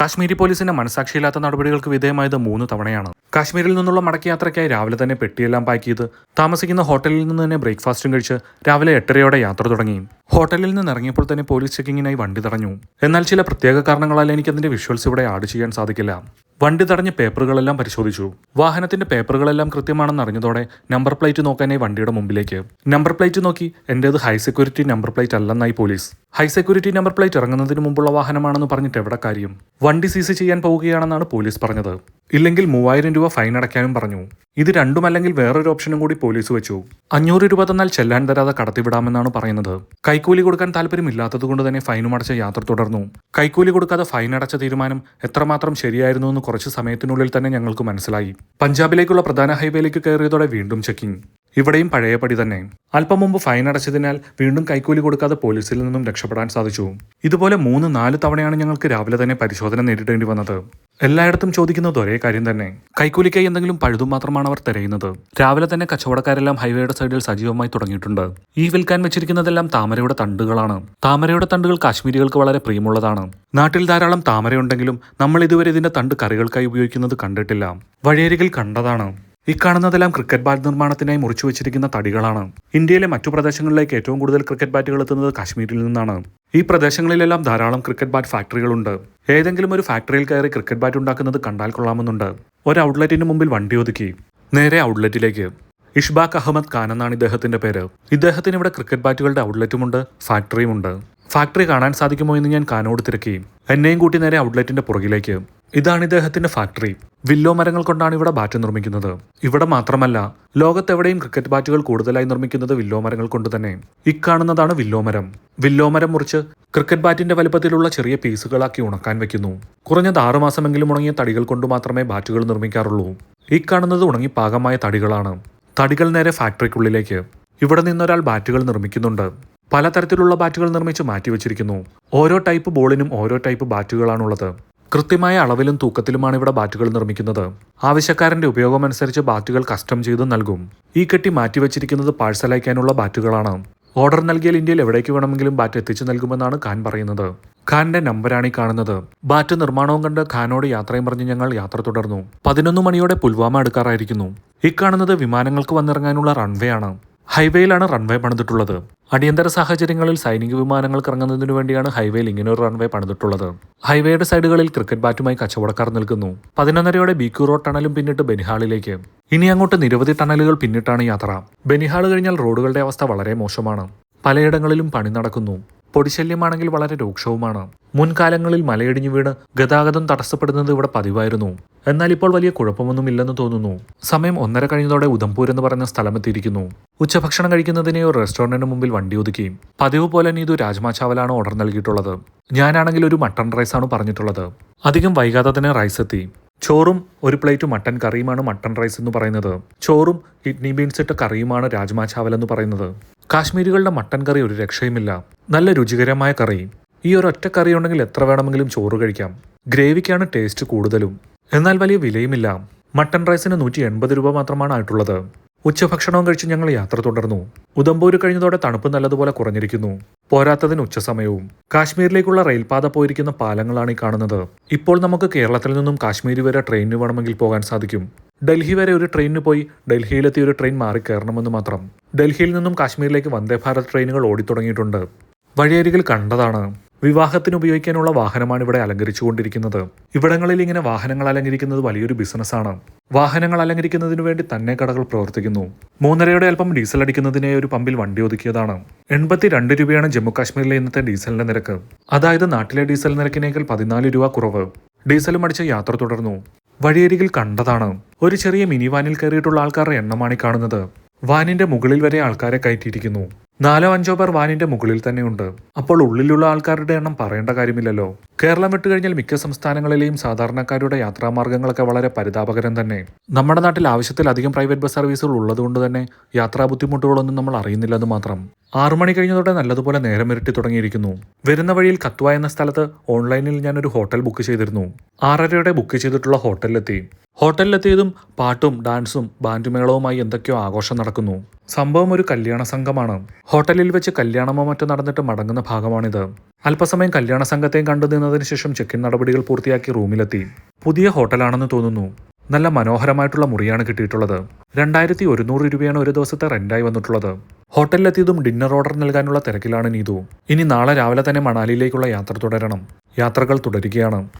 കാശ്മീരി പോലീസിന്റെ മനസാക്ഷിയില്ലാത്ത നടപടികൾക്ക് വിധേയമായത് മൂന്ന് തവണയാണ്. കാശ്മീരിൽ നിന്നുള്ള മടക്കയാത്രയ്ക്കായി രാവിലെ തന്നെ പെട്ടിയെല്ലാം പാക്ക് ചെയ്ത് താമസിക്കുന്ന ഹോട്ടലിൽ നിന്ന് തന്നെ ബ്രേക്ക്ഫാസ്റ്റും കഴിച്ച് രാവിലെ എട്ടരയോടെ യാത്ര തുടങ്ങി. ഹോട്ടലിൽ നിന്ന് ഇറങ്ങിയപ്പോൾ തന്നെ പോലീസ് ചെക്കിങ്ങിനായി വണ്ടി തടഞ്ഞു. എന്നാൽ ചില പ്രത്യേക കാരണങ്ങളാൽ എനിക്കതിന്റെ വിഷ്വൽസ് ഇവിടെ ആഡ് ചെയ്യാൻ സാധിക്കില്ല. വണ്ടി തടഞ്ഞ പേപ്പറുകളെല്ലാം പരിശോധിച്ചു. വാഹനത്തിന്റെ പേപ്പറുകളെല്ലാം കൃത്യമാണെന്ന് അറിഞ്ഞതോടെ നമ്പർ പ്ലേറ്റ് നോക്കാനായി വണ്ടിയുടെ മുമ്പിലേക്ക്. നമ്പർ പ്ലേറ്റ് നോക്കി എന്റേത് ഹൈ സെക്യൂരിറ്റി നമ്പർ പ്ലേറ്റ് അല്ലെന്നായി police. High security number plate ഇറങ്ങുന്നതിന് മുമ്പുള്ള വാഹനമാണെന്ന് പറഞ്ഞിട്ട് എവിടെ കാര്യം വണ്ടി സീസ് ചെയ്യാൻ പോവുകയാണെന്നാണ് പോലീസ് പറഞ്ഞത്. ഇല്ലെങ്കിൽ മൂവായിരം രൂപ ഫൈൻ അടയ്ക്കാനും പറഞ്ഞു. ഇത് രണ്ടും അല്ലെങ്കിൽ വേറൊരു ഓപ്ഷനും കൂടി പോലീസ് വെച്ചു. അഞ്ഞൂറ് രൂപ തന്നാൽ ചെല്ലാൻ തരാതെ കടത്തിവിടാമെന്നാണ് പറയുന്നത്. കൈക്കൂലി കൊടുക്കാൻ താല്പര്യമില്ലാത്തതുകൊണ്ട് തന്നെ ഫൈനും അടച്ച യാത്ര തുടർന്നു. കൈക്കൂലി കൊടുക്കാതെ ഫൈൻ അടച്ച തീരുമാനം എത്രമാത്രം ശരിയായിരുന്നു എന്ന് കുറച്ച് സമയത്തിനുള്ളിൽ തന്നെ ഞങ്ങൾക്ക് മനസ്സിലായി. പഞ്ചാബിലേക്കുള്ള പ്രധാന ഹൈവേയിലേക്ക് കയറിയതോടെ വീണ്ടും ചെക്കിംഗ്. ഇവിടെയും പഴയപടി തന്നെ. അല്പം മുമ്പ് ഫൈൻ അടച്ചതിനാൽ വീണ്ടും കൈക്കൂലി കൊടുക്കാതെ പോലീസിൽ നിന്നും രക്ഷപ്പെടാൻ സാധിച്ചു. ഇതുപോലെ മൂന്ന് നാല് തവണയാണ് ഞങ്ങൾക്ക് രാവിലെ തന്നെ പരിശോധന നേരിടേണ്ടി വന്നത്. എല്ലായിടത്തും ചോദിക്കുന്നത് ഒരേ കാര്യം തന്നെ. കൈക്കൂലിക്കായി എന്തെങ്കിലും പഴുതും മാത്രമാണ് അവർ തിരയുന്നത്. രാവിലെ തന്നെ കച്ചവടക്കാരെല്ലാം ഹൈവേയുടെ സൈഡിൽ സജീവമായി തുടങ്ങിയിട്ടുണ്ട്. ഈ വിൽക്കാൻ വെച്ചിരിക്കുന്നതെല്ലാം താമരയുടെ തണ്ടുകളാണ്. താമരയുടെ തണ്ടുകൾ കാശ്മീരികൾക്ക് വളരെ പ്രിയമുള്ളതാണ്. നാട്ടിൽ ധാരാളം താമരയുണ്ടെങ്കിലും നമ്മൾ ഇതുവരെ ഇതിന്റെ തണ്ട് കറികൾക്കായി ഉപയോഗിക്കുന്നത് കണ്ടിട്ടില്ല. വഴിയരികിൽ കണ്ടതാണ്. ഇക്കാണുന്നതെല്ലാം ക്രിക്കറ്റ് ബാറ്റ് നിർമ്മാണത്തിനായി മുറിച്ചു വെച്ചിരിക്കുന്ന തടികളാണ്. ഇന്ത്യയിലെ മറ്റു പ്രദേശങ്ങളിലേക്ക് ഏറ്റവും കൂടുതൽ ക്രിക്കറ്റ് ബാറ്റുകൾ എത്തുന്നത് കാശ്മീരിൽ നിന്നാണ്. ഈ പ്രദേശങ്ങളിലെല്ലാം ധാരാളം ക്രിക്കറ്റ് ബാറ്റ് ഫാക്ടറികളുണ്ട്. ഏതെങ്കിലും ഒരു ഫാക്ടറിയിൽ കയറി ക്രിക്കറ്റ് ബാറ്റ് ഉണ്ടാക്കുന്നത് കണ്ടാൽ കൊള്ളാമെന്നുണ്ട്. ഒരു ഔട്ട്ലെറ്റിന് മുമ്പിൽ വണ്ടി ഒതുക്കി. നേരെ ഔട്ട്ലെറ്റിലേക്ക്. ഇഷ്ബാഖ് അഹമ്മദ് ഖാൻ എന്നാണ് ഇദ്ദേഹത്തിന്റെ പേര്. ഇദ്ദേഹത്തിന് ഇവിടെ ക്രിക്കറ്റ് ബാറ്റുകളുടെ ഔട്ട്ലെറ്റുമുണ്ട് ഫാക്ടറിയുമുണ്ട്. ഫാക്ടറി കാണാൻ സാധിക്കുമോ എന്ന് ഞാൻ കാനോട് തിരക്കി. എന്നെയും കൂട്ടി നേരെ ഔട്ട്ലെറ്റിന്റെ പുറകിലേക്ക്. ഇതാണ് ഇദ്ദേഹത്തിന്റെ ഫാക്ടറി വില്ലോ മരങ്ങൾ കൊണ്ടാണ് ഇവിടെ ബാറ്റ് നിർമ്മിക്കുന്നത്. ഇവിടെ മാത്രമല്ല ലോകത്തെവിടെയും ക്രിക്കറ്റ് ബാറ്റുകൾ കൂടുതലായി നിർമ്മിക്കുന്നത് വില്ലോ മരങ്ങൾ കൊണ്ട് തന്നെ. ഇക്കാണുന്നതാണ് വില്ലോ മരം. വില്ലോ മരം മുറിച്ച് ക്രിക്കറ്റ് ബാറ്റിന്റെ വലുപ്പത്തിലുള്ള ചെറിയ പീസുകളാക്കി ഉണക്കാൻ വെക്കുന്നു. കുറഞ്ഞത് ആറുമാസമെങ്കിലും ഉണങ്ങിയ തടികൾ കൊണ്ട് മാത്രമേ ബാറ്റുകൾ നിർമ്മിക്കാറുള്ളൂ. ഈ കാണുന്നത് ഉണങ്ങി പാകമായ തടികളാണ്. തടികൾ നേരെ ഫാക്ടറിക്കുള്ളിലേക്ക് ഇവിടെ നിന്നൊരാൾ ബാറ്റുകൾ നിർമ്മിക്കുന്നുണ്ട്. പലതരത്തിലുള്ള ബാറ്റുകൾ നിർമ്മിച്ച് മാറ്റിവെച്ചിരിക്കുന്നു. ഓരോ ടൈപ്പ് ബോളിനും ഓരോ ടൈപ്പ് ബാറ്റുകളാണുള്ളത് കൃത്യമായ അളവിലും തൂക്കത്തിലുമാണ് ഇവിടെ ബാറ്റുകൾ നിർമ്മിക്കുന്നത്. ആവശ്യക്കാരന്റെ ഉപയോഗമനുസരിച്ച് ബാറ്റുകൾ കസ്റ്റം ചെയ്ത് നൽകും. ഈ കെട്ടി മാറ്റിവെച്ചിരിക്കുന്നത് പാഴ്സൽ അയക്കാനുള്ള ബാറ്റുകളാണ്. ഓർഡർ നൽകിയാൽ ഇന്ത്യയിൽ എവിടേക്ക് വേണമെങ്കിലും ബാറ്റ് എത്തിച്ചു നൽകുമെന്നാണ് ഖാൻ പറയുന്നത്. ഖാന്റെ നമ്പറാണ് ഈ കാണുന്നത്. ബാറ്റ് നിർമ്മാണവും കണ്ട് ഖാനോട് യാത്രയും പറഞ്ഞ് ഞങ്ങൾ യാത്ര തുടർന്നു. പതിനൊന്ന് മണിയോടെ പുൽവാമ എടുക്കാറായിരിക്കുന്നു ഈ കാണുന്നത് വിമാനങ്ങൾക്ക് വന്നിറങ്ങാനുള്ള റൺവേ ആണ് ഹൈവേയിലാണ് റൺവേ പണിതിട്ടുള്ളത്. അടിയന്തര സാഹചര്യങ്ങളിൽ സൈനിക വിമാനങ്ങൾ ഇറങ്ങുന്നതിനു വേണ്ടിയാണ് ഹൈവേയിൽ ഇങ്ങനെ ഒരു റൺവേ പണിതിട്ടുള്ളത്. ഹൈവേയുടെ സൈഡുകളിൽ ക്രിക്കറ്റ് ബാറ്റുമായി കച്ചവടക്കാർ നിൽക്കുന്നു. പതിനൊന്നരയോടെ ബിക്യൂ റോഡ് ടണലും പിന്നിട്ട് ബനിഹാളിലേക്ക്. ഇനി അങ്ങോട്ട് നിരവധി ടണലുകൾ പിന്നിട്ടാണ് യാത്ര. ബനിഹാൾ കഴിഞ്ഞാൽ റോഡുകളുടെ അവസ്ഥ വളരെ മോശമാണ്. പലയിടങ്ങളിലും പണി നടക്കുന്നു. പൊടിശല്യമാണെങ്കിൽ വളരെ രൂക്ഷവുമാണ്. മുൻകാലങ്ങളിൽ മലയിടിഞ്ഞു വീണ് ഗതാഗതം തടസ്സപ്പെടുന്നത് ഇവിടെ പതിവായിരുന്നു. എന്നാൽ ഇപ്പോൾ വലിയ കുഴപ്പമൊന്നുമില്ലെന്ന് തോന്നുന്നു. സമയം ഒന്നര കഴിഞ്ഞതോടെ ഉദംപൂർ എന്ന് പറയുന്ന സ്ഥലമെത്തിയിരിക്കുന്നു. ഉച്ചഭക്ഷണം കഴിക്കുന്നതിനെ ഒരു റെസ്റ്റോറന്റിന് മുമ്പിൽ വണ്ടി ഒതുക്കി. പതിവ് പോലെ നീതു രാജ്മാ ചാവലാണ് ഓർഡർ നൽകിയിട്ടുള്ളത്. ഞാനാണെങ്കിൽ ഒരു മട്ടൺ റൈസാണ് പറഞ്ഞിട്ടുള്ളത്. അധികം വൈകാതെ തന്നെ റൈസ് എത്തി. ചോറും ഒരു പ്ലേറ്റ് മട്ടൻ കറിയുമാണ് മട്ടൺ റൈസ് എന്ന് പറയുന്നത്. ചോറും കിഡ്നി ബീൻസ് ഇട്ട കറിയുമാണ് രാജ്മാ ചാവൽ എന്ന് പറയുന്നത്. കാശ്മീരികളുടെ മട്ടൻ കറി ഒരു രക്ഷയുമില്ല. നല്ല രുചികരമായ കറി. ഈ ഒരു ഒറ്റ കറി ഉണ്ടെങ്കിൽ എത്ര വേണമെങ്കിലും ചോറ് കഴിക്കാം. ഗ്രേവിക്കാണ് ടേസ്റ്റ് കൂടുതലും. എന്നാൽ വലിയ വിലയുമില്ല. മട്ടൺ റൈസിന് നൂറ്റി എൺപത് രൂപ മാത്രമാണ് ആയിട്ടുള്ളത്. ഉച്ചഭക്ഷണവും കഴിച്ച് ഞങ്ങൾ യാത്ര തുടർന്നു. ഉദംപൂര് കഴിഞ്ഞതോടെ തണുപ്പ് നല്ലതുപോലെ കുറഞ്ഞിരിക്കുന്നു. പോരാത്തതിന് ഉച്ചസമയവും. കാശ്മീരിലേക്കുള്ള റെയിൽപാത പോയിരിക്കുന്ന പാലങ്ങളാണ് ഈ കാണുന്നത്. ഇപ്പോൾ നമുക്ക് കേരളത്തിൽ നിന്നും കാശ്മീർ വരെ ട്രെയിനിന് വേണമെങ്കിൽ പോകാൻ സാധിക്കും. ഡൽഹി വരെ ഒരു ട്രെയിനിന് പോയി ഡൽഹിയിലെത്തി ഒരു ട്രെയിൻ മാറി കയറണമെന്ന് മാത്രം. ഡൽഹിയിൽ നിന്നും കാശ്മീരിലേക്ക് വന്ദേ ഭാരത് ട്രെയിനുകൾ ഓടിത്തുടങ്ങിയിട്ടുണ്ട്. വഴിയരികിൽ കണ്ടതാണ്. വിവാഹത്തിന് ഉപയോഗിക്കാനുള്ള വാഹനമാണ് ഇവിടെ അലങ്കരിച്ചുകൊണ്ടിരിക്കുന്നത്. ഇവിടങ്ങളിൽ ഇങ്ങനെ വാഹനങ്ങൾ അലങ്കരിക്കുന്നത് വലിയൊരു ബിസിനസ്സാണ്. വാഹനങ്ങൾ അലങ്കരിക്കുന്നതിനു വേണ്ടി തന്നെ കടകൾ പ്രവർത്തിക്കുന്നു. മൂന്നരയുടെ അല്പം ഡീസൽ അടിക്കുന്നതിനെ ഒരു പമ്പിൽ വണ്ടി ഒതുക്കിയതാണ്. എൺപത്തിരണ്ട് രൂപയാണ് ജമ്മു കാശ്മീരിലെ ഇന്നത്തെ ഡീസലിന്റെ നിരക്ക്. അതായത് നാട്ടിലെ ഡീസൽ നിരക്കിനേക്കാൾ പതിനാല് രൂപ കുറവ്. ഡീസലും അടിച്ച യാത്ര തുടർന്നു. വഴിയരികിൽ കണ്ടതാണ്. ഒരു ചെറിയ മിനി വാനിൽ കയറിയിട്ടുള്ള ആൾക്കാരുടെ എണ്ണമാണ് കാണുന്നത്. വാനിന്റെ മുകളിൽ വരെ ആൾക്കാരെ കയറ്റിയിരിക്കുന്നു. നാലോ അഞ്ചോ പേർ വാനിന്റെ മുകളിൽ തന്നെയുണ്ട്. അപ്പോൾ ഉള്ളിലുള്ള ആൾക്കാരുടെ എണ്ണം പറയേണ്ട കാര്യമില്ലല്ലോ. കേരളം വിട്ടുകഴിഞ്ഞാൽ മിക്ക സംസ്ഥാനങ്ങളിലെയും സാധാരണക്കാരുടെ യാത്രാമാർഗങ്ങളൊക്കെ വളരെ പരിതാപകരം തന്നെ. നമ്മുടെ നാട്ടിൽ ആവശ്യത്തിലധികം പ്രൈവറ്റ് ബസ് സർവീസുകൾ ഉള്ളതുകൊണ്ട് തന്നെ യാത്രാ ബുദ്ധിമുട്ടുകളൊന്നും നമ്മൾ അറിയുന്നില്ലെന്ന് മാത്രം. ആറു മണി കഴിഞ്ഞതോടെ നല്ലതുപോലെ നേരം ഇരട്ടി തുടങ്ങിയിരിക്കുന്നു. വരുന്ന വഴിയിൽ കത്വ എന്ന സ്ഥലത്ത് ഓൺലൈനിൽ ഞാനൊരു ഹോട്ടൽ ബുക്ക് ചെയ്തിരുന്നു. ആറരയോടെ ബുക്ക് ചെയ്തിട്ടുള്ള ഹോട്ടലിലെത്തി. ഹോട്ടലിലെത്തിയതും പാട്ടും ഡാൻസും ബാൻഡുമേളവുമായി എന്തൊക്കെയോ ആഘോഷം നടക്കുന്നു. സംഭവം ഒരു കല്യാണ സംഘമാണ്. ഹോട്ടലിൽ വെച്ച് കല്യാണമോ മറ്റോ നടന്നിട്ട് മടങ്ങുന്ന ഭാഗമാണിത്. അല്പസമയം കല്യാണ സംഘത്തെയും കണ്ടു നിന്നതിന് ശേഷം ചെക്കിൻ നടപടികൾ പൂർത്തിയാക്കി റൂമിലെത്തി. പുതിയ ഹോട്ടലാണെന്ന് തോന്നുന്നു. നല്ല മനോഹരമായിട്ടുള്ള മുറിയാണ് കിട്ടിയിട്ടുള്ളത്. രണ്ടായിരത്തി ഒരുന്നൂറ് രൂപയാണ് ഒരു ദിവസത്തെ റെന്റായി വന്നിട്ടുള്ളത്. ഹോട്ടലിലെത്തിയതും ഡിന്നർ ഓർഡർ നൽകാനുള്ള തിരക്കിലാണ് നീതു. ഇനി നാളെ രാവിലെ തന്നെ മണാലിയിലേക്കുള്ള യാത്ര തുടരണം. യാത്രകൾ തുടരുകയാണ്.